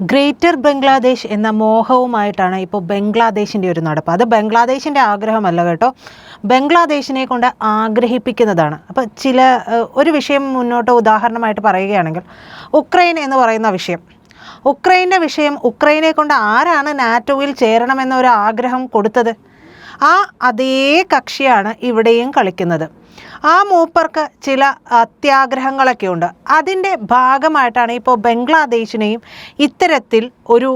Greater Bangladesh എന്ന മോഹവുമായിട്ടാണ് ഇപ്പോൾ ബംഗ്ലാദേശിന്റെ ഒരു നടപ്പ്. അത് ബംഗ്ലാദേശിന്റെ ആഗ്രഹമല്ല കേട്ടോ. ബംഗ്ലാദേശിനെ കൊണ്ട് ആഗ്രഹിപ്പിക്കുന്നതാണ്. അപ്പോൾ ചില ഒരു വിഷയം മുന്നോട്ട് ഉദാഹരണമായിട്ട് പറയുകയാണെങ്കിൽ ഉക്രൈൻ എന്ന് പറയുന്ന വിഷയം. ഉക്രൈന്റെ വിഷയം ഉക്രൈനെ കൊണ്ട് ആരാണ് നാറ്റോയിൽ ചേരണമെന്ന ഒരു ആഗ്രഹം കൊടുത്തത്? ആ അതേ കക്ഷിയാണ് ഇവിടെയും കളിക്കുന്നത്. ആ മൂപ്പർക്ക് ചില അത്യാഗ്രഹങ്ങളൊക്കെ ഉണ്ട് അതിന്റെ ഭാഗമായിട്ടാണ് ഇപ്പോൾ ബംഗ്ലാദേശിനെയും ഇത്തരത്തിൽ ഒരു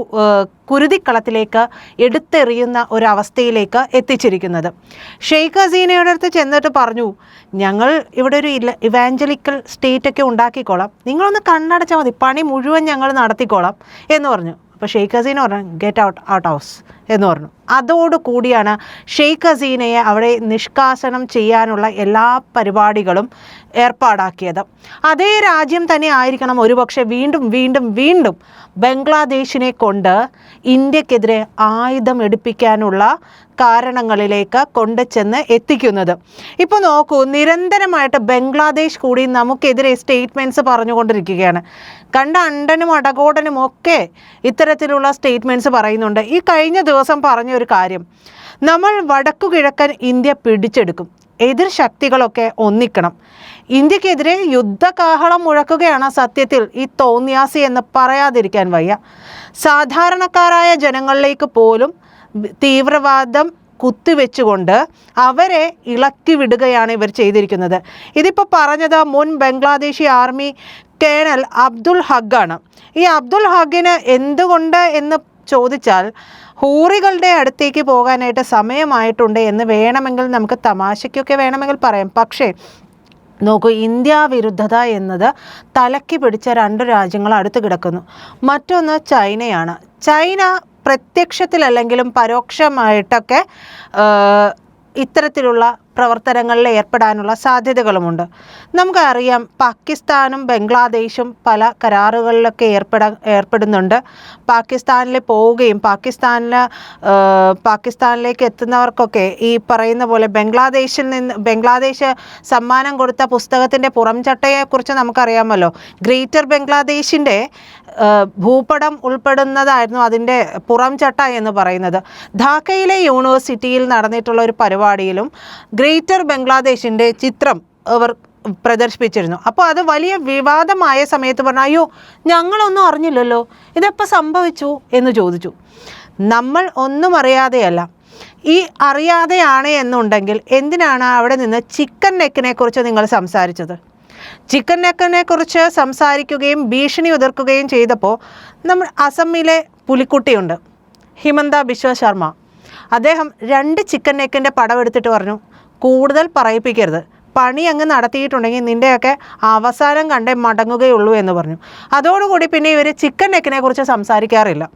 കുരുതിക്കളത്തിലേക്ക് എടുത്തെറിയുന്ന ഒരവസ്ഥയിലേക്ക് എത്തിച്ചിരിക്കുന്നത്. ഷെയ്ഖ് ഹസീനയുടെ അടുത്ത് ചെന്നിട്ട് പറഞ്ഞു ഞങ്ങൾ ഇവിടെ ഒരു ഇവാഞ്ചലിക്കൽ സ്റ്റേറ്റൊക്കെ ഉണ്ടാക്കിക്കോളാം. നിങ്ങളൊന്ന് കണ്ണടച്ചാൽ മതി. പണി മുഴുവൻ ഞങ്ങൾ നടത്തിക്കോളാം. എന്ന് പറഞ്ഞു. അപ്പോൾ ഷെയ്ഖ് ഹസീന പറഞ്ഞു ഗെറ്റ് ഔട്ട് ഔട്ട് ഹൗസ് എന്ന് പറഞ്ഞു. അതോടുകൂടിയാണ് ഷെയ്ഖ് ഹസീനയെ അവിടെ നിഷ്കാസനം ചെയ്യാനുള്ള എല്ലാ പരിപാടികളും ഏർപ്പാടാക്കിയത്. അതേ രാജ്യം തന്നെ ആയിരിക്കണം ഒരുപക്ഷെ വീണ്ടും വീണ്ടും വീണ്ടും ബംഗ്ലാദേശിനെ കൊണ്ട് ഇന്ത്യക്കെതിരെ ആയുധം എടുപ്പിക്കാനുള്ള കാരണങ്ങളിലേക്ക് കൊണ്ടുചെന്ന് എത്തിക്കുന്നത്. ഇപ്പോൾ നോക്കൂ നിരന്തരമായിട്ട് ബംഗ്ലാദേശ് കൂടി നമുക്കെതിരെ സ്റ്റേറ്റ്മെന്റ്സ് പറഞ്ഞുകൊണ്ടിരിക്കുകയാണ്. കണ്ട അണ്ടനും അടകോടനും ഒക്കെ ഇത്തരത്തിലുള്ള സ്റ്റേറ്റ്മെന്റ്സ് പറയുന്നുണ്ട്. ഈ കഴിഞ്ഞ ദിവസം പറഞ്ഞ ഒരു കാര്യം. നമ്മൾ വടക്കു കിഴക്കൻ ഇന്ത്യ പിടിച്ചെടുക്കും. എതിർ ശക്തികളൊക്കെ ഒന്നിക്കണം. ഇന്ത്യക്കെതിരെ യുദ്ധകാഹളം മുഴക്കുകയാണ് സത്യത്തിൽ ഈ തോന്നിയാസി എന്ന് പറയാതിരിക്കാൻ വയ്യ. സാധാരണക്കാരായ ജനങ്ങളിലേക്ക് പോലും തീവ്രവാദം കുത്തിവെച്ചുകൊണ്ട് അവരെ ഇളക്കി വിടുകയാണ് ഇവർ ചെയ്തിരിക്കുന്നത്. ഇതിപ്പോൾ പറഞ്ഞത് മുൻ ബംഗ്ലാദേശി ആർമി കേണൽ അബ്ദുൽ ഹഗ്ഗാണ്. ഈ അബ്ദുൽ ഹഗിന് എന്തുകൊണ്ട് എന്ന് ചോദിച്ചാൽ ഹൂറികളുടെ അടുത്തേക്ക് പോകാനായിട്ട് സമയമായിട്ടുണ്ട് എന്ന് വേണമെങ്കിൽ നമുക്ക് തമാശയ്ക്കൊക്കെ വേണമെങ്കിൽ പറയാം. പക്ഷേ നോക്കൂ ഇന്ത്യ വിരുദ്ധത എന്നത് തലയ്ക്ക് പിടിച്ച രണ്ട് രാജ്യങ്ങൾ അടുത്ത് കിടക്കുന്നു. മറ്റൊന്ന് ചൈനയാണ്. ചൈന പ്രത്യക്ഷത്തിലല്ലെങ്കിലും പരോക്ഷമായിട്ടൊക്കെ ഇത്തരത്തിലുള്ള പ്രവർത്തനങ്ങളിൽ ഏർപ്പെടാനുള്ള സാധ്യതകളുമുണ്ട്. നമുക്കറിയാം പാകിസ്ഥാനും ബംഗ്ലാദേശും പല കരാറുകളിലൊക്കെ ഏർപ്പെട ഏർപ്പെടുന്നുണ്ട്. പാകിസ്ഥാനിൽ പോവുകയും പാകിസ്ഥാനിൽ പാകിസ്ഥാനിലേക്ക് എത്തുന്നവർക്കൊക്കെ ഈ പറയുന്ന പോലെ ബംഗ്ലാദേശിൽ നിന്ന് ബംഗ്ലാദേശ് സമ്മാനം കൊടുത്ത പുസ്തകത്തിന്റെ പുറംചട്ടയെക്കുറിച്ച് നമുക്കറിയാമല്ലോ. ഗ്രേറ്റർ ബംഗ്ലാദേശിന്റെ ഭൂപടം ഉൾപ്പെടുന്നതായിരുന്നു അതിന്റെ പുറം ചട്ട എന്ന് പറയുന്നത്. ധാക്കയിലെ യൂണിവേഴ്സിറ്റിയിൽ നടന്നിട്ടുള്ള ഒരു പരിപാടിയിലും ഗ്രേറ്റർ ബംഗ്ലാദേശിന്റെ ചിത്രം അവർ പ്രദർശിപ്പിച്ചിരുന്നു. അപ്പോൾ അത് വലിയ വിവാദമായ സമയത്ത് പറഞ്ഞു അയ്യോ ഞങ്ങളൊന്നും അറിഞ്ഞില്ലല്ലോ ഇതെപ്പോൾ സംഭവിച്ചു? എന്ന് ചോദിച്ചു. നമ്മൾ ഒന്നും അറിയാതെയല്ല ഈ അറിയാതെയാണ് എന്നുണ്ടെങ്കിൽ എന്തിനാണ് അവിടെ നിന്ന് ചിക്കൻ നെക്കിനെ കുറിച്ച് നിങ്ങൾ സംസാരിച്ചത്? ചിക്കൻ നെക്കനെ കുറിച്ച് സംസാരിക്കുകയും ഭീഷണി ഉതിർക്കുകയും ചെയ്തപ്പോൾ നമ്മൾ അസമിലെ പുലിക്കുട്ടിയുണ്ട്. ഹിമന്ത ബിശ്വ ശർമ്മ. അദ്ദേഹം രണ്ട് ചിക്കൻ നെക്കിന്റെ പടം എടുത്തിട്ട് പറഞ്ഞു കൂടുതൽ പറയിപ്പിക്കരുത്. പണി അങ്ങ് നടത്തിയിട്ടുണ്ടെങ്കിൽ നിന്റെയൊക്കെ അവസാനം കണ്ടേ മടങ്ങുകയുള്ളൂ എന്ന് പറഞ്ഞു. അതോടുകൂടി പിന്നെ ഇവർ ചിക്കൻ നെക്കിനെ കുറിച്ച് സംസാരിക്കാറില്ല.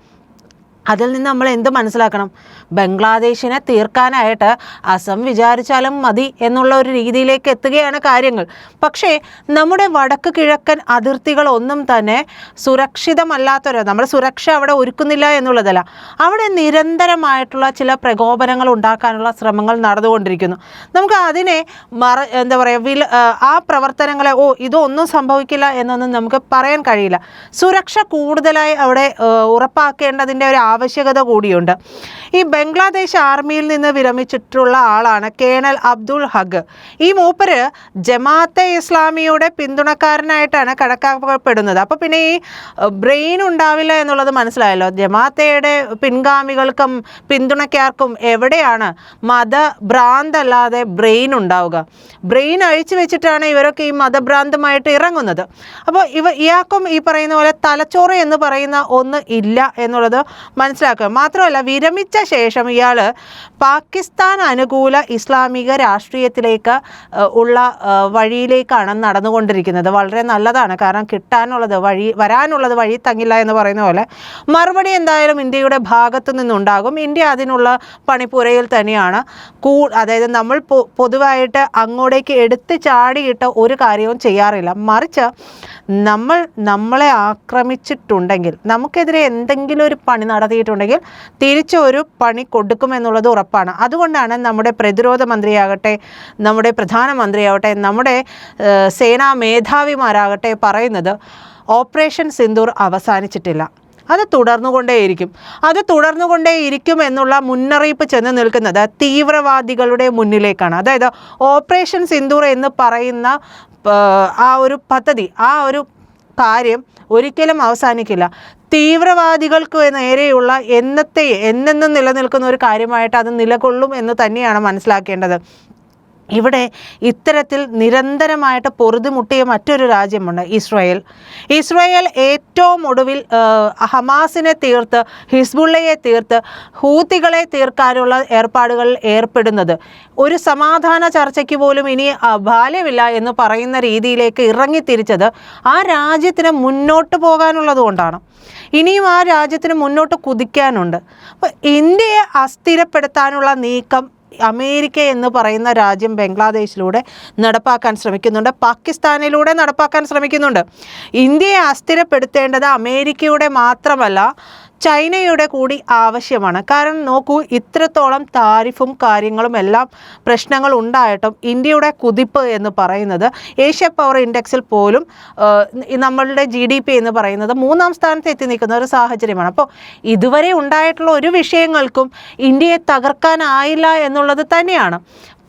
അതിൽ നിന്ന് നമ്മൾ എന്ത് മനസ്സിലാക്കണം? ബംഗ്ലാദേശിനെ തീർക്കാനായിട്ട് അസം വിചാരിച്ചാലും മതി എന്നുള്ള ഒരു രീതിയിലേക്ക് എത്തുകയാണ് കാര്യങ്ങൾ. പക്ഷേ നമ്മുടെ വടക്ക് കിഴക്കൻ അതിർത്തികൾ ഒന്നും തന്നെ സുരക്ഷിതമല്ലാത്തൊരു നമ്മുടെ സുരക്ഷ അവിടെ ഒരുക്കുന്നില്ല എന്നുള്ളതല്ല. അവിടെ നിരന്തരമായിട്ടുള്ള ചില പ്രകോപനങ്ങൾ ഉണ്ടാക്കാനുള്ള ശ്രമങ്ങൾ നടന്നുകൊണ്ടിരിക്കുന്നു. നമുക്ക് അതിനെ മറ എന്താ പറയുക വില ആ, പ്രവർത്തനങ്ങളെ ഓ ഇതൊന്നും സംഭവിക്കില്ല എന്നൊന്നും നമുക്ക് പറയാൻ കഴിയില്ല. സുരക്ഷ കൂടുതലായി അവിടെ ഉറപ്പാക്കേണ്ടതിന്റെ ഒരു ആവശ്യകത കൂടിയുണ്ട്. ഈ ബംഗ്ലാദേശ് ആർമിയിൽ നിന്ന് വിരമിച്ചിട്ടുള്ള ആളാണ് കേണൽ അബ്ദുൾ ഹഗ്. ഈ മൂപ്പര് ജമാഅത്തെ ഇസ്ലാമിയുടെ പിന്തുണക്കാരനായിട്ടാണ് കണക്കാക്കപ്പെടുന്നത്. അപ്പോൾ പിന്നെ ഈ ബ്രെയിൻ ഉണ്ടാവില്ല എന്നുള്ളത് മനസ്സിലായല്ലോ? ജമാഅത്തയുടെ പിൻഗാമികൾക്കും പിന്തുണക്കാർക്കും എവിടെയാണ് മതഭ്രാന്തല്ലാതെ ബ്രെയിൻ ഉണ്ടാവുക? ബ്രെയിൻ അഴിച്ചു വെച്ചിട്ടാണ് ഇവരൊക്കെ ഈ മതഭ്രാന്തമായിട്ട് ഇറങ്ങുന്നത്. അപ്പോൾ ഇവ ഇയാൾക്കും ഈ പറയുന്ന പോലെ തലച്ചോറ് എന്ന് പറയുന്ന ഒന്ന് ഇല്ല എന്നുള്ളത് മനസ്സിലാക്കുക. മാത്രമല്ല വിരമിച്ച ശേഷം ഇയാൾ പാകിസ്ഥാൻ അനുകൂല ഇസ്ലാമിക രാഷ്ട്രീയത്തിലേക്ക് ഉള്ള വഴിയിലേക്കാണ് നടന്നുകൊണ്ടിരിക്കുന്നത്. വളരെ നല്ലതാണ്. കാരണം കിട്ടാനുള്ളത് വഴി വരാനുള്ളത് വഴി തങ്ങില്ല എന്ന് പറയുന്ന പോലെ. മറുപടി എന്തായാലും ഇന്ത്യയുടെ ഭാഗത്തു നിന്നുണ്ടാകും. ഇന്ത്യ അതിനുള്ള പണിപ്പുരയിൽ തന്നെയാണ്. കൂ അതായത് നമ്മൾ പൊതുവായിട്ട് അങ്ങോട്ടേക്ക് എടുത്ത് ചാടിയിട്ട് ഒരു കാര്യവും ചെയ്യാറില്ല. മറിച്ച് നമ്മൾ നമ്മളെ ആക്രമിച്ചിട്ടുണ്ടെങ്കിൽ നമുക്കെതിരെ എന്തെങ്കിലും ഒരു പണി നടത്തിയിട്ടുണ്ടെങ്കിൽ തിരിച്ച് ഒരു പണി കൊടുക്കുമെന്നുള്ളത് ഉറപ്പാണ്. അതുകൊണ്ടാണ് നമ്മുടെ പ്രതിരോധ മന്ത്രിയാകട്ടെ നമ്മുടെ പ്രധാനമന്ത്രിയാവട്ടെ നമ്മുടെ സേനാ മേധാവിമാരാകട്ടെ പറയുന്നത് ഓപ്പറേഷൻ സിന്ദൂർ അവസാനിച്ചിട്ടില്ല. അത് തുടർന്നുകൊണ്ടേയിരിക്കും. അത് തുടർന്നുകൊണ്ടേയിരിക്കും എന്നുള്ള മുന്നറിയിപ്പ് ചെന്ന് നിൽക്കുന്നത് തീവ്രവാദികളുടെ മുന്നിലേക്കാണ്. അതായത് ഓപ്പറേഷൻ സിന്ദൂർ എന്ന് പറയുന്ന ആ, ആ ഒരു പദ്ധതി ആ ഒരു കാര്യം ഒരിക്കലും അവസാനിക്കില്ല. തീവ്രവാദികൾക്ക് നേരെയുള്ള എന്നത്തെ എന്നെന്നും നിലനിൽക്കുന്ന ഒരു കാര്യമായിട്ട് അത് നിലകൊള്ളും എന്ന് തന്നെയാണ് മനസ്സിലാക്കേണ്ടത്. ഇവിടെ ഇത്തരത്തിൽ നിരന്തരമായിട്ട് പൊറുതിമുട്ടിയ മറ്റൊരു രാജ്യമുണ്ട് ഇസ്രായേൽ. ഇസ്രായേൽ ഏറ്റവും ഒടുവിൽ ഹമാസിനെ തീർത്ത് ഹിസ്ബുള്ളയെ തീർത്ത് ഹൂത്തികളെ തീർക്കാനുള്ള ഏർപ്പാടുകളിൽ ഏർപ്പെടുന്നത്. ഒരു സമാധാന ചർച്ചയ്ക്ക് പോലും ഇനി ബാല്യമില്ല എന്ന് പറയുന്ന രീതിയിലേക്ക് ഇറങ്ങിത്തിരിച്ചത് ആ രാജ്യത്തിന് മുന്നോട്ട് പോകാനുള്ളതുകൊണ്ടാണ് ഇനിയും ആ രാജ്യത്തിന് മുന്നോട്ട് കുതിക്കാനുണ്ട്. അപ്പോൾ ഇന്ത്യയെ അസ്ഥിരപ്പെടുത്താനുള്ള നീക്കം അമേരിക്ക എന്ന് പറയുന്ന രാജ്യം ബംഗ്ലാദേശിലൂടെ നടപ്പാക്കാൻ ശ്രമിക്കുന്നുണ്ട്. പാകിസ്ഥാനിലൂടെ നടപ്പാക്കാൻ ശ്രമിക്കുന്നുണ്ട്. ഇന്ത്യയെ അസ്ഥിരപ്പെടുത്തേണ്ടത് അമേരിക്കയുടെ മാത്രമല്ല ചൈനയുടെ കൂടി ആവശ്യമാണ്. കാരണം നോക്കൂ ഇത്രത്തോളം താരിഫും കാര്യങ്ങളും എല്ലാം പ്രശ്നങ്ങൾ ഉണ്ടായിട്ടും ഇന്ത്യയുടെ കുതിപ്പ് എന്ന് പറയുന്നത് ഏഷ്യ പവർ ഇൻഡെക്സിൽ പോലും നമ്മളുടെ ജി ഡി പി എന്ന് പറയുന്നത് മൂന്നാം സ്ഥാനത്ത് എത്തി നിൽക്കുന്ന ഒരു സാഹചര്യമാണ്. അപ്പോൾ ഇതുവരെ ഉണ്ടായിട്ടുള്ള ഒരു വിഷയങ്ങൾക്കും ഇന്ത്യയെ തകർക്കാനായില്ല എന്നുള്ളത് തന്നെയാണ്.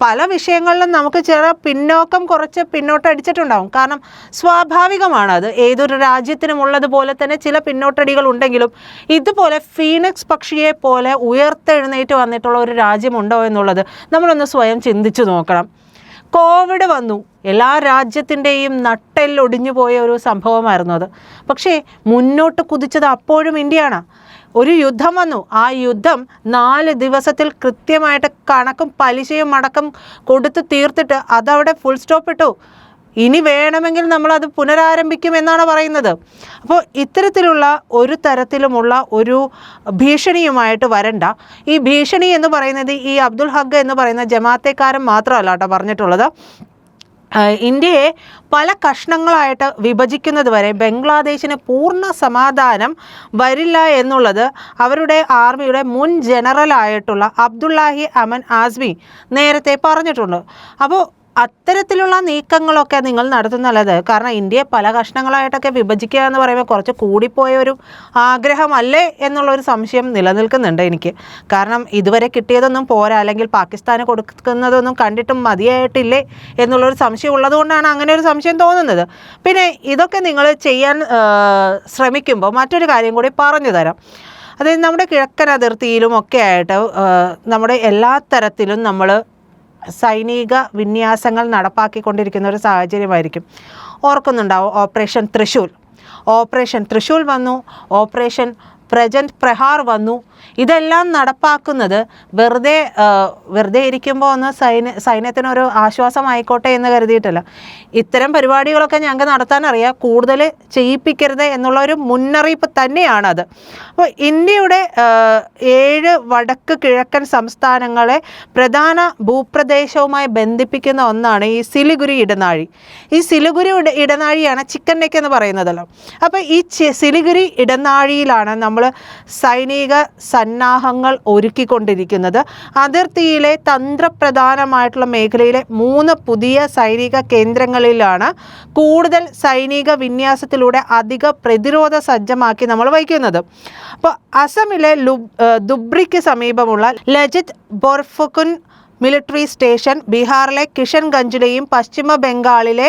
പല വിഷയങ്ങളിലും നമുക്ക് ചില പിന്നോക്കം കുറച്ച് പിന്നോട്ടടിച്ചിട്ടുണ്ടാവും. കാരണം സ്വാഭാവികമാണ് അത്. ഏതൊരു രാജ്യത്തിനും ഉള്ളതുപോലെ തന്നെ ചില പിന്നോട്ടടികൾ ഉണ്ടെങ്കിലും ഇതുപോലെ ഫീനക്സ് പക്ഷിയെ പോലെ ഉയർത്തെഴുന്നേറ്റ് വന്നിട്ടുള്ള ഒരു രാജ്യമുണ്ടോ എന്നുള്ളത് നമ്മളൊന്ന് സ്വയം ചിന്തിച്ചു നോക്കണം. കോവിഡ് വന്നു. എല്ലാ രാജ്യത്തിന്റെയും നട്ടെല്ലൊടിഞ്ഞു പോയ ഒരു സംഭവമായിരുന്നു അത്. പക്ഷേ മുന്നോട്ട് കുതിച്ചത് അപ്പോഴും ഇന്ത്യയാണ്. ഒരു യുദ്ധം വന്നു. ആ യുദ്ധം നാല് ദിവസത്തിൽ കൃത്യമായിട്ട് കണക്കും പലിശയും അടക്കം കൊടുത്ത് തീർത്തിട്ട് അതവിടെ ഫുൾ സ്റ്റോപ്പ് ഇട്ടു. ഇനി വേണമെങ്കിൽ നമ്മളത് പുനരാരംഭിക്കും എന്നാണ് പറയുന്നത്. അപ്പോൾ ഇത്തരത്തിലുള്ള ഒരു തരത്തിലുമുള്ള ഒരു ഭീഷണിയുമായിട്ട് വരണ്ട. ഈ ഭീഷണി എന്ന് പറയുന്നത് ഈ അബ്ദുൽ ഹഗ് എന്ന് പറയുന്ന ജമാത്തേക്കാരൻ മാത്രമല്ല കേട്ടോ പറഞ്ഞിട്ടുള്ളത്. ഇന്ത്യയെ പല കഷ്ണങ്ങളായിട്ട് വിഭജിക്കുന്നത് വരെ ബംഗ്ലാദേശിന് പൂർണ സമാധാനം വരില്ല എന്നുള്ളത് അവരുടെ ആർമിയുടെ മുൻ ജനറലായിട്ടുള്ള അബ്ദുല്ലാഹി അമൻ ആസ്മി നേരത്തെ പറഞ്ഞിട്ടുണ്ട്. അപ്പോൾ അത്തരത്തിലുള്ള നീക്കങ്ങളൊക്കെ നിങ്ങൾ നടത്തുന്നുള്ളത് കാരണം ഇന്ത്യയെ പല കഷ്ണങ്ങളായിട്ടൊക്കെ വിഭജിക്കുക എന്ന് പറയുമ്പോൾ കുറച്ച് കൂടിപ്പോയ ഒരു ആഗ്രഹമല്ലേ എന്നുള്ളൊരു സംശയം നിലനിൽക്കുന്നുണ്ട് എനിക്ക്. കാരണം ഇതുവരെ കിട്ടിയതൊന്നും പോരാ. അല്ലെങ്കിൽ പാകിസ്ഥാന് കൊടുക്കുന്നതൊന്നും കണ്ടിട്ടും മതിയായിട്ടില്ലേ എന്നുള്ളൊരു സംശയം ഉള്ളതുകൊണ്ടാണ് അങ്ങനെ ഒരു സംശയം തോന്നുന്നത്. പിന്നെ ഇതൊക്കെ നിങ്ങൾ ചെയ്യാൻ ശ്രമിക്കുമ്പോൾ മറ്റൊരു കാര്യം കൂടി പറഞ്ഞു തരാം. അതായത് നമ്മുടെ കിഴക്കൻ അതിർത്തിയിലും ഒക്കെ ആയിട്ട് നമ്മുടെ എല്ലാ തരത്തിലും നമ്മൾ സൈനിക വിന്യാസങ്ങൾ നടപ്പാക്കിക്കൊണ്ടിരിക്കുന്ന ഒരു സാഹചര്യമായിരിക്കും. ഓർക്കുന്നുണ്ടാവും ഓപ്പറേഷൻ തൃശ്ശൂർ ഓപ്പറേഷൻ തൃശ്ശൂർ വന്നു. ഓപ്പറേഷൻ പ്രജന്റ് പ്രഹാർ വന്നു. ഇതെല്ലാം നടപ്പാക്കുന്നത് വെറുതെ വെറുതെ ഇരിക്കുമ്പോൾ ഒന്ന് സൈന്യ സൈന്യത്തിനൊരു ആശ്വാസമായിക്കോട്ടെ എന്ന് കരുതിയിട്ടല്ല. ഇത്തരം പരിപാടികളൊക്കെ ഞങ്ങൾക്ക് നടത്താനറിയാം. കൂടുതൽ ചെയ്യിപ്പിക്കരുത് എന്നുള്ള ഒരു മുന്നറിയിപ്പ് തന്നെയാണത്. അപ്പോൾ ഇന്ത്യയുടെ ഏഴ് വടക്ക് കിഴക്കൻ സംസ്ഥാനങ്ങളെ പ്രധാന ഭൂപ്രദേശവുമായി ബന്ധിപ്പിക്കുന്ന ഒന്നാണ് ഈ സിലിഗുരി ഇടനാഴി. ഈ സിലിഗുരി ഇട ഇടനാഴിയാണ് ചിക്കൻ നെക്ക് എന്ന് പറയുന്നതല്ലോ. അപ്പോൾ ഈ സിലിഗുരി ഇടനാഴിയിലാണ് നമ്മൾ സൈനിക സന്നാഹങ്ങൾ ഒരുക്കിക്കൊണ്ടിരിക്കുന്നത്. അതിർത്തിയിലെ തന്ത്രപ്രധാനമായിട്ടുള്ള മേഖലയിലെ മൂന്ന് പുതിയ സൈനിക കേന്ദ്രങ്ങളിലാണ് കൂടുതൽ സൈനിക വിന്യാസത്തിലൂടെ അധിക പ്രതിരോധ സജ്ജമാക്കി നമ്മൾ വഹിക്കുന്നത്. അപ്പോൾ അസമിലെ ലുബ് ദുബ്രിക്ക് സമീപമുള്ള ലജിത് ബോർഫുക്കുൻ മിലിറ്ററി സ്റ്റേഷൻ ബീഹാറിലെ കിഷൻഗഞ്ചിലെയും പശ്ചിമ ബംഗാളിലെ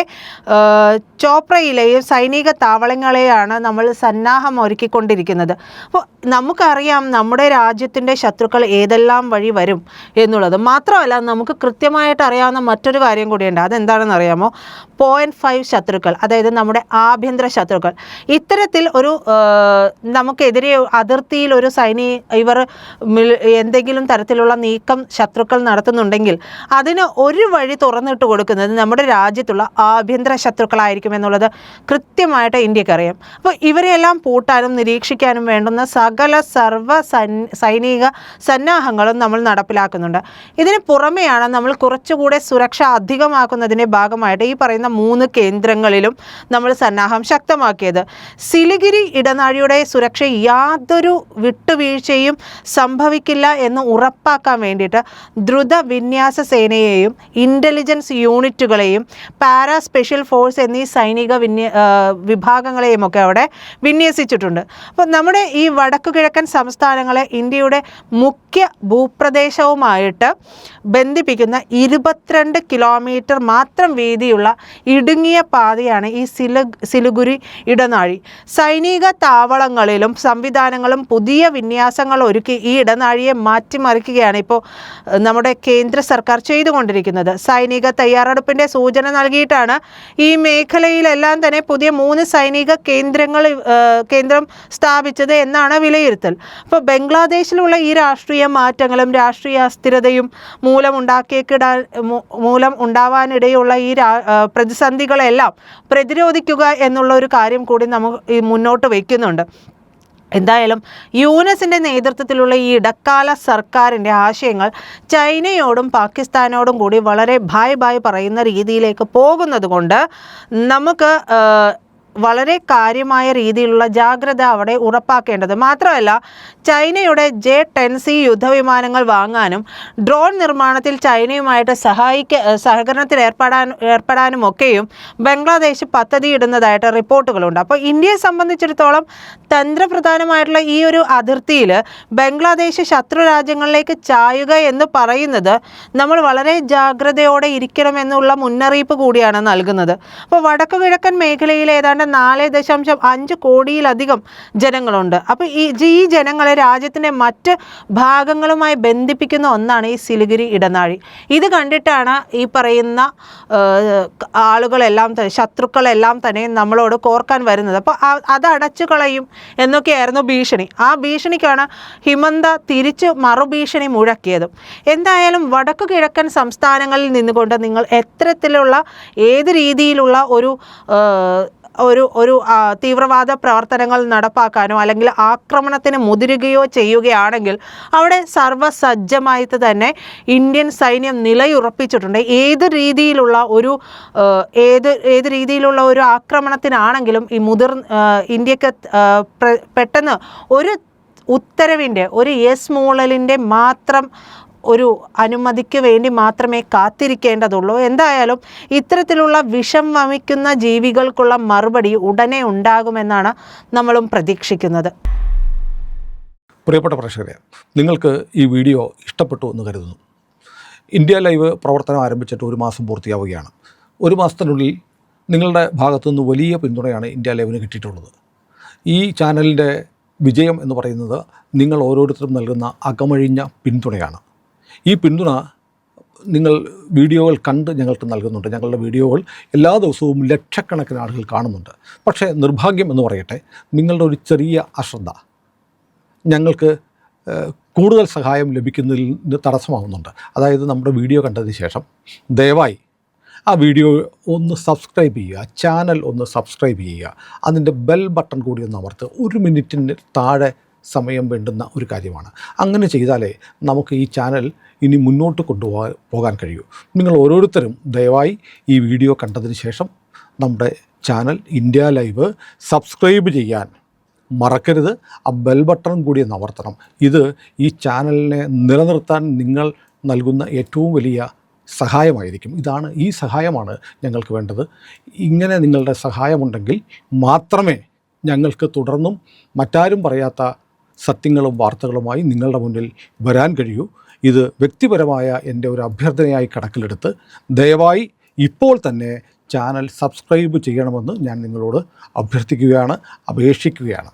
ചോപ്രയിലെയും സൈനിക താവളങ്ങളെയാണ് നമ്മൾ സന്നാഹം ഒരുക്കിക്കൊണ്ടിരിക്കുന്നത്. അപ്പോൾ നമുക്കറിയാം നമ്മുടെ രാജ്യത്തിന്റെ ശത്രുക്കൾ ഏതെല്ലാം വഴി വരും എന്നുള്ളത്. മാത്രമല്ല നമുക്ക് കൃത്യമായിട്ട് അറിയാവുന്ന മറ്റൊരു കാര്യം കൂടിയുണ്ട്. അതെന്താണെന്ന് അറിയാമോ? പോയിന്റ് ഫൈവ് ശത്രുക്കൾ അതായത് നമ്മുടെ ആഭ്യന്തര ശത്രുക്കൾ. ഇത്തരത്തിൽ ഒരു നമുക്കെതിരെ അതിർത്തിയിൽ ഒരു സൈനി ഇവർ എന്തെങ്കിലും തരത്തിലുള്ള നീക്കം ശത്രുക്കൾ നടത്തുന്നുണ്ടെങ്കിൽ അതിന് ഒരു വഴി തുറന്നിട്ട് കൊടുക്കുന്നത് നമ്മുടെ രാജ്യത്തുള്ള ആഭ്യന്തര ശത്രുക്കളായിരിക്കും എന്നുള്ളത് കൃത്യമായിട്ട് ഇന്ത്യക്കറിയാം അപ്പോൾ ഇവരെയെല്ലാം പൂട്ടാനും നിരീക്ഷിക്കാനും വേണ്ടുന്ന സകല സർവ സൈനിക സന്നാഹങ്ങളും നമ്മൾ നടപ്പിലാക്കുന്നുണ്ട്. ഇതിന് പുറമെയാണ് നമ്മൾ കുറച്ചുകൂടെ സുരക്ഷ അധികമാക്കുന്നതിന്റെ ഭാഗമായിട്ട് ഈ പറയുന്ന മൂന്ന് കേന്ദ്രങ്ങളിലും നമ്മൾ സന്നാഹം ശക്തമാക്കിയത്. സിലിഗിരി ഇടനാഴിയുടെ സുരക്ഷ യാതൊരു വിട്ടുവീഴ്ചയും സംഭവിക്കില്ല എന്ന് ഉറപ്പാക്കാൻ വേണ്ടിയിട്ട് ദ്രുത വിന്യാസ സേനയെയും ഇന്റലിജൻസ് യൂണിറ്റുകളെയും പാരാ സ്പെഷ്യൽ ഫോഴ്സ് എന്നീ സൈനിക വിന്യ വിഭാഗങ്ങളെയും ഒക്കെ അവിടെ വിന്യസിച്ചിട്ടുണ്ട്. അപ്പോൾ നമ്മുടെ ഈ വടക്കു കിഴക്കൻ സംസ്ഥാനങ്ങളെ ഇന്ത്യയുടെ മുഖ്യ ഭൂപ്രദേശവുമായിട്ട് ബന്ധിപ്പിക്കുന്ന ഇരുപത്തിരണ്ട് കിലോമീറ്റർ മാത്രം വീതിയുള്ള ഇടുങ്ങിയ പാതയാണ് ഈ സില സിലുഗുരി ഇടനാഴി. സൈനിക താവളങ്ങളിലും സംവിധാനങ്ങളും പുതിയ വിന്യാസങ്ങൾ ഒരുക്കി ഈ ഇടനാഴിയെ മാറ്റിമറിക്കുകയാണ് ഇപ്പോൾ നമ്മുടെ നമ്മുടെ കേന്ദ്ര സർക്കാർ ചെയ്തുകൊണ്ടിരിക്കുന്നത്. സൈനിക തയ്യാറെടുപ്പിന്റെ സൂചന നൽകിയിട്ടാണ് ഈ മേഖലയിലെല്ലാം തന്നെ പുതിയ മൂന്ന് സൈനിക കേന്ദ്രങ്ങൾ കേന്ദ്രം സ്ഥാപിച്ചത് എന്നാണ് വിലയിരുത്തൽ. അപ്പോൾ ബംഗ്ലാദേശിലുള്ള ഈ രാഷ്ട്രീയ മാറ്റങ്ങളും രാഷ്ട്രീയ അസ്ഥിരതയും മൂലം ഉണ്ടാക്കിയേക്കിടാൻ മൂലം ഉണ്ടാവാനിടയുള്ള ഈ പ്രതിസന്ധികളെല്ലാം പ്രതിരോധിക്കുക എന്നുള്ള ഒരു കാര്യം കൂടി നമുക്ക് മുന്നോട്ട് വയ്ക്കുന്നുണ്ട്. എന്തായാലും യൂനസിന്റെ നേതൃത്വത്തിലുള്ള ഈ ഇടക്കാല സർക്കാരിന്റെ ആശയങ്ങൾ ചൈനയോടും പാകിസ്ഥാനോടും കൂടി വളരെ ഭായ് ഭായ് പറയുന്ന രീതിയിലേക്ക് പോകുന്നത് കൊണ്ട് നമുക്ക് വളരെ കാര്യമായ രീതിയിലുള്ള ജാഗ്രത അവിടെ ഉറപ്പാക്കേണ്ടത്. മാത്രമല്ല ചൈനയുടെ ജെ ടെൻ സി യുദ്ധവിമാനങ്ങൾ വാങ്ങാനും ഡ്രോൺ നിർമ്മാണത്തിൽ ചൈനയുമായിട്ട് സഹായിക്ക സഹകരണത്തിൽ ഏർപ്പെടാൻ ഏർപ്പെടാനും ഒക്കെയും ബംഗ്ലാദേശ് പദ്ധതിയിടുന്നതായിട്ട് റിപ്പോർട്ടുകളുണ്ട്. അപ്പോൾ ഇന്ത്യയെ സംബന്ധിച്ചിടത്തോളം തന്ത്രപ്രധാനമായിട്ടുള്ള ഈ ഒരു അതിർത്തിയിൽ ബംഗ്ലാദേശ് ശത്രു രാജ്യങ്ങളിലേക്ക് ചായുക എന്ന് പറയുന്നത് നമ്മൾ വളരെ ജാഗ്രതയോടെ ഇരിക്കണമെന്നുള്ള മുന്നറിയിപ്പ് കൂടിയാണ് നൽകുന്നത്. അപ്പോൾ വടക്കു കിഴക്കൻ മേഖലയിൽ ഏതാണ്ട് നാല് ദശാംശം അഞ്ച് കോടിയിലധികം ജനങ്ങളുണ്ട്. അപ്പോൾ ഈ ഈ ജനങ്ങളെ രാജ്യത്തിന്റെ മറ്റ് ഭാഗങ്ങളുമായി ബന്ധിപ്പിക്കുന്ന ഒന്നാണ് ഈ സിലിഗിരി ഇടനാഴി. ഇത് കണ്ടിട്ടാണ് ഈ പറയുന്ന ആളുകളെല്ലാം തന്നെ ശത്രുക്കളെല്ലാം തന്നെ നമ്മളോട് കോർക്കാൻ വരുന്നത്. അപ്പോൾ അത് അടച്ചു കളയും എന്നൊക്കെയായിരുന്നു ഭീഷണി. ആ ഭീഷണിക്കാണ് ഹിമന്ത തിരിച്ച് മറുഭീഷണി മുഴക്കിയതും. എന്തായാലും വടക്കു കിഴക്കൻ സംസ്ഥാനങ്ങളിൽ നിന്നുകൊണ്ട് നിങ്ങൾ എത്തരത്തിലുള്ള ഏത് രീതിയിലുള്ള ഒരു ഒരു ഒരു തീവ്രവാദ പ്രവർത്തനങ്ങൾ നടപ്പാക്കാനോ അല്ലെങ്കിൽ ആക്രമണത്തിന് മുതിരുകയോ ചെയ്യുകയാണെങ്കിൽ അവിടെ സർവസജ്ജമായിട്ട് തന്നെ ഇന്ത്യൻ സൈന്യം നിലയുറപ്പിച്ചിട്ടുണ്ട്. ഏത് രീതിയിലുള്ള ഒരു ഏത് ഏത് രീതിയിലുള്ള ഒരു ആക്രമണത്തിനാണെങ്കിലും ഈ മുതിർ ഇന്ത്യയ്ക്ക് പെട്ടെന്ന് ഒരു ഉത്തരവിന്റെ ഒരു യെസ് മൂളലിന്റെ മാത്രം ഒരു അനുമതിക്ക് വേണ്ടി മാത്രമേ കാത്തിരിക്കേണ്ടതുള്ളൂ. എന്തായാലും ഇത്തരത്തിലുള്ള വിഷം വമിക്കുന്ന ജീവികൾക്കുള്ള മറുപടി ഉടനെ ഉണ്ടാകുമെന്നാണ് നമ്മളും പ്രതീക്ഷിക്കുന്നത്. പ്രിയപ്പെട്ട പ്രേക്ഷകരെ നിങ്ങൾക്ക് ഈ വീഡിയോ ഇഷ്ടപ്പെട്ടു എന്ന് കരുതുന്നു. ഇന്ത്യ ലൈവ് പ്രവർത്തനം ആരംഭിച്ചിട്ട് ഒരു മാസം പൂർത്തിയാവുകയാണ്. ഒരു മാസത്തിനുള്ളിൽ നിങ്ങളുടെ ഭാഗത്തുനിന്ന് വലിയ പിന്തുണയാണ് ഇന്ത്യ ലൈവിന് കിട്ടിയിട്ടുള്ളത്. ഈ ചാനലിന്റെ വിജയം എന്ന് പറയുന്നത് നിങ്ങൾ ഓരോരുത്തരും നൽകുന്ന അകമഴിഞ്ഞ പിന്തുണയാണ്. ഈ പിന്തുണ നിങ്ങൾ വീഡിയോകൾ കണ്ട് ഞങ്ങൾക്ക് നൽകുന്നുണ്ട്. ഞങ്ങളുടെ വീഡിയോകൾ എല്ലാ ദിവസവും ലക്ഷക്കണക്കിന് ആളുകൾ കാണുന്നുണ്ട്. പക്ഷേ നിർഭാഗ്യം എന്ന് പറയട്ടെ നിങ്ങളുടെ ഒരു ചെറിയ അശ്രദ്ധ ഞങ്ങൾക്ക് കൂടുതൽ സഹായം ലഭിക്കുന്നതിൽ തടസ്സമാവുന്നുണ്ട്. അതായത് നമ്മുടെ വീഡിയോ കണ്ടതിന് ശേഷം ദയവായി ആ വീഡിയോ ഒന്ന് സബ്സ്ക്രൈബ് ചെയ്യുക ചാനൽ ഒന്ന് സബ്സ്ക്രൈബ് ചെയ്യുക. അതിന്റെ ബെൽ ബട്ടൺ കൂടി ഒന്ന് അമർത്ത് ഒരു മിനിറ്റിന് താഴെ സമയം വേണ്ടുന്ന ഒരു കാര്യമാണ്. അങ്ങനെ ചെയ്താലേ നമുക്ക് ഈ ചാനൽ ഇനി മുന്നോട്ട് കൊണ്ടുപോകാൻ പോകാൻ കഴിയൂ. നിങ്ങൾ ഓരോരുത്തരും ദയവായി ഈ വീഡിയോ കണ്ടതിന് ശേഷം നമ്മുടെ ചാനൽ ഇന്ത്യ ലൈവ് സബ്സ്ക്രൈബ് ചെയ്യാൻ മറക്കരുത്. ആ ബെൽ ബട്ടൺ കൂടി അമർത്തണം. ഇത് ഈ ചാനലിനെ നിലനിർത്താൻ നിങ്ങൾ നൽകുന്ന ഏറ്റവും വലിയ സഹായമായിരിക്കും. ഇതാണ് ഈ സഹായമാണ് ഞങ്ങൾക്ക് വേണ്ടത്. ഇങ്ങനെ നിങ്ങളുടെ സഹായമുണ്ടെങ്കിൽ മാത്രമേ ഞങ്ങൾക്ക് തുടർന്നും മറ്റാരും പറയാത്ത സത്യങ്ങളും വാർത്തകളുമായി നിങ്ങളുടെ മുന്നിൽ വരാൻ കഴിയൂ. ഇത് വ്യക്തിപരമായ എന്റെ ഒരു അഭ്യർത്ഥനയായി കണക്കിലെടുത്ത് ദയവായി ഇപ്പോൾ തന്നെ ചാനൽ സബ്സ്ക്രൈബ് ചെയ്യണമെന്ന് ഞാൻ നിങ്ങളോട് അഭ്യർത്ഥിക്കുകയാണ് അപേക്ഷിക്കുകയാണ്.